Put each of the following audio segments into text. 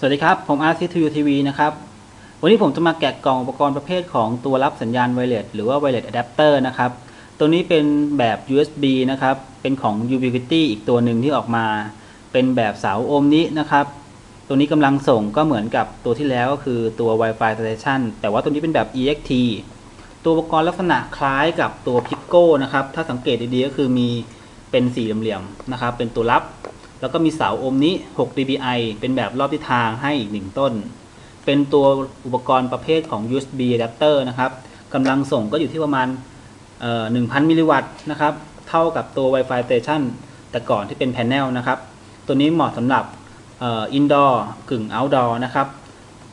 สวัสดีครับ ผมอาร์ซีทูยูทีวีนะครับ วันนี้ผมจะมาแกะกล่องอุปกรณ์ประเภทของตัวรับสัญญาณไวเลสหรือว่าไวเลสอะแดปเตอร์นะครับ ตัวนี้เป็นแบบ USB นะครับ เป็นของ Ubiquiti อีกตัวหนึ่งที่ออกมา เป็นแบบเสาโอมนี้นะครับ ตัวนี้กำลังส่งก็เหมือนกับตัวที่แล้วก็คือตัว Wi-Fi Station แต่ว่าตัวนี้เป็นแบบ EXT ตัวอุปกรณ์ลักษณะคล้ายกับตัว Pico นะครับ ถ้าสังเกตดีๆก็คือมีเป็นสี่เหลี่ยมๆนะครับ เป็นตัวรับ แล้วก็มีเสาโอมนี้ 6 dBi เป็นแบบรอบทิศทางให้อีก 1 ต้น เป็นตัวอุปกรณ์ประเภทของ USB adapter นะครับกำลังส่งก็อยู่ที่ประมาณ1,000 มิลลิวัตต์นะครับ เท่ากับตัว Wi-Fi Station แต่ก่อนที่เป็นแผงนแนวนะครับ ตัวนี้เหมาะสำหรับอ่อ indoor กึ่ง outdoor นะครับ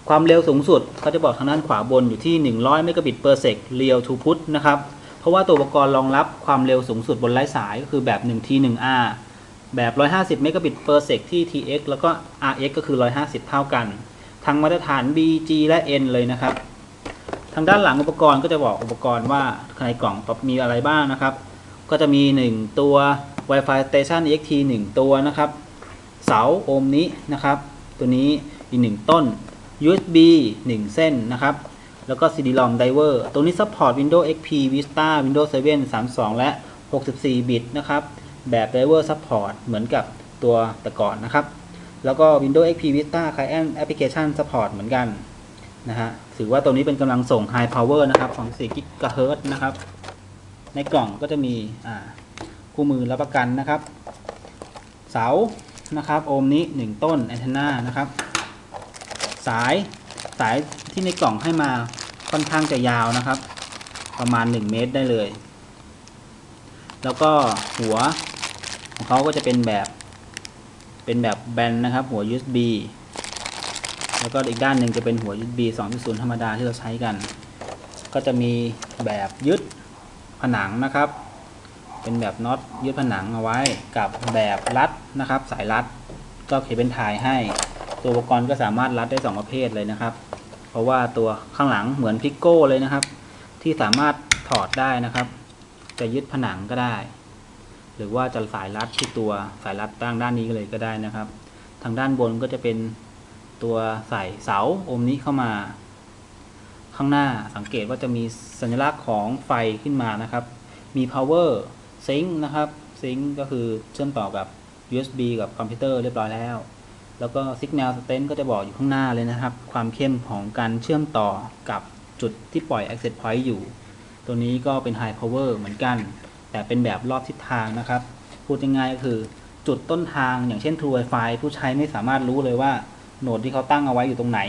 ความเร็วสูงสุดเขาจะบอกทางด้านขวาบนอยู่ที่ 100เมกะบิต per sec real to put นะครับ เพราะว่าตัวอุปกรณ์รองรับความเร็วสูงสุดบนไร้สายก็คือแบบ 1T 1R แบบ 150 เมกะบิต per sec ที่ TX แล้วก็ RX ก็คือ 150 เท่ากัน ทั้งมาตรฐาน BG และ N เลยนะครับ ทางด้านหลังอุปกรณ์ก็จะบอกอุปกรณ์ว่าในกล่องมีอะไรบ้างนะครับ ก็จะมี 1 ตัว Wi-Fi Station EXT 1 ตัวนะครับ เสาโอห์มนี้นะครับ ตัวนี้อีก 1 ต้น USB 1 เส้นนะครับ แล้วก็ CD-ROM driver ตัวนี้ support Windows XP Vista Windows 7 32 และ 64 บิตนะครับ แบบ driver support เหมือนกับตัวแต่ก่อนนะครับ แล้วก็ Windows XP Vista Client Application support เหมือนกันนะฮะถือว่าตัวนี้เป็นกำลังส่ง High Power นะครับของ4 GHz นะครับ ในกล่องก็จะมีคู่มือรับประกันนะครับ เสานะครับ โอห์มนี้ 1 ต้นแอนเทนานะครับ สายสายที่ในกล่องให้มาค่อนข้างจะยาวนะครับ ประมาณ 1 เมตรได้เลย แล้วก็หัว ของเขาก็จะเป็นแบบ เป็นแบบแบนนะครับ หัว USB แล้วก็อีกด้านหนึ่งจะเป็นหัว USB 2.0 ธรรมดาที่เราใช้กัน ก็จะมีแบบยึดผนังนะครับ เป็นแบบน็อตยึดผนังเอาไว้กับแบบรัดนะครับ สายรัดก็เคเบิลไทยให้ ตัวอุปกรณ์ก็สามารถรัดได้ 2 ประเภทเลยนะครับ เพราะว่าตัวข้างหลังเหมือนพิกโก้เลยนะครับ ที่สามารถถอดได้นะครับ จะยึดผนังก็ได้ หรือว่าจะสายรัดที่ตัวสายรัดตั้งด้านนี้เลยก็ได้นะครับ ทางด้านบนก็จะเป็นตัวใส่เสาโอมนี้เข้ามา ข้างหน้าสังเกตว่าจะมีสัญลักษณ์ของไฟขึ้นมานะครับ มี power sync นะครับ sync ก็คือเชื่อมต่อกับ USB กับคอมพิวเตอร์เรียบร้อยแล้ว แล้วก็ signal strength ก็จะบอกอยู่ข้างหน้าเลยนะครับ ความเข้มของการเชื่อมต่อกับจุดที่ปล่อย access point อยู่ ตัวนี้ก็เป็น high power เหมือนกัน แต่เป็นแบบรอบทิศทางนะครับ พูดง่ายๆก็คือจุดต้นทางอย่างเช่น True Wi-Fi ผู้ใช้ไม่สามารถรู้เลยว่าโหนดที่เขาตั้งเอาไว้อยู่ตรงไหน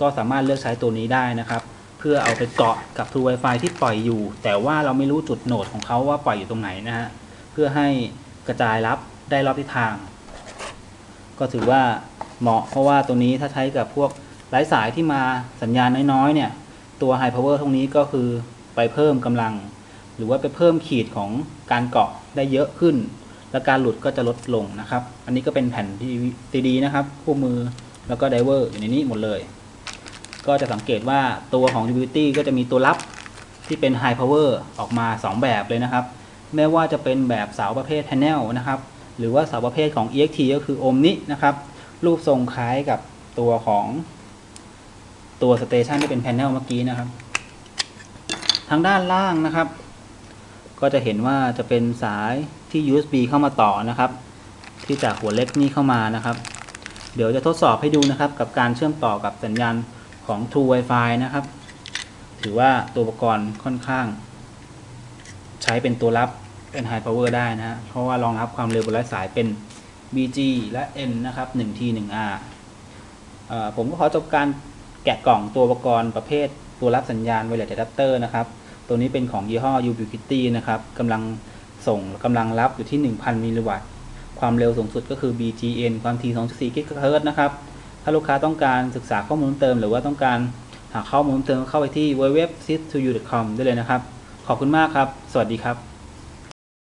ก็สามารถเลือกใช้ตัวนี้ได้นะครับ เพื่อเอาไปเกาะกับ True Wi-Fi ที่ปล่อยอยู่ แต่ว่าเราไม่รู้จุดโหนดของเขาว่าปล่อยอยู่ตรงไหนนะฮะเพื่อให้กระจายรับได้รอบทิศทาง ก็ถือว่าเหมาะเพราะว่าตัวนี้ถ้าใช้กับพวกไร้สายที่มาสัญญาณน้อยๆเนี่ยตัว High Power ตรงนี้ก็คือไปเพิ่มกำลัง หรือว่าไปเพิ่มขีดของการเกาะได้เยอะขึ้น และการหลุดก็จะลดลงนะครับ อันนี้ก็เป็นแผ่นที่ซีดีนะครับคู่มือแล้วก็ไดเวอร์อยู่ในนี้หมดเลย ก็จะสังเกตว่าตัวของ Ubiquiti ก็จะมีตัวรับที่เป็น High Power ออกมา 2 แบบเลยนะครับ ไม่ว่าจะเป็นแบบเสาประเภท Panel นะครับ หรือว่าเสาประเภทของ EXT ก็คือ Omni นะครับ รูปทรงคล้ายกับตัวของตัวสเตชันที่เป็น Panel เมื่อกี้นะครับ ทางด้านล่างนะครับ ก็จะเห็นว่าจะเป็นสายที่ USB เข้ามาต่อนะครับ ที่จากหัวเล็กนี่เข้ามานะครับ เดี๋ยวจะทดสอบให้ดูนะครับ กับการเชื่อมต่อกับสัญญาณของ True Wi-Fi นะครับ ถือว่าตัวอุปกรณ์ค่อนข้าง ใช้เป็นตัวรับเป็น High Power ได้นะฮะเพราะว่ารองรับความเร็วบนไร้สายเป็น BG และ N นะครับ 1T 1R ผมก็ขอจบการแกะกล่องตัวอุปกรณ์ประเภทตัวรับสัญญาณ Wireless Adapter นะครับ ตัวนี้เป็นของยี่ห้อ Ubiquiti นะครับกำลังส่งกำลังรับอยู่ที่ 1,000 มิลลิวัตต์ ความเร็วสูงสุดก็คือ BGN ความถี่2.4 GHz นะครับ ถ้าลูกค้าต้องการศึกษาข้อมูลเพิ่มเติม หรือว่าต้องการหาข้อมูลเพิ่มเติมเข้าไปที่ www.sys2u.com ได้เลยนะครับ ขอบคุณมากครับ สวัสดีครับ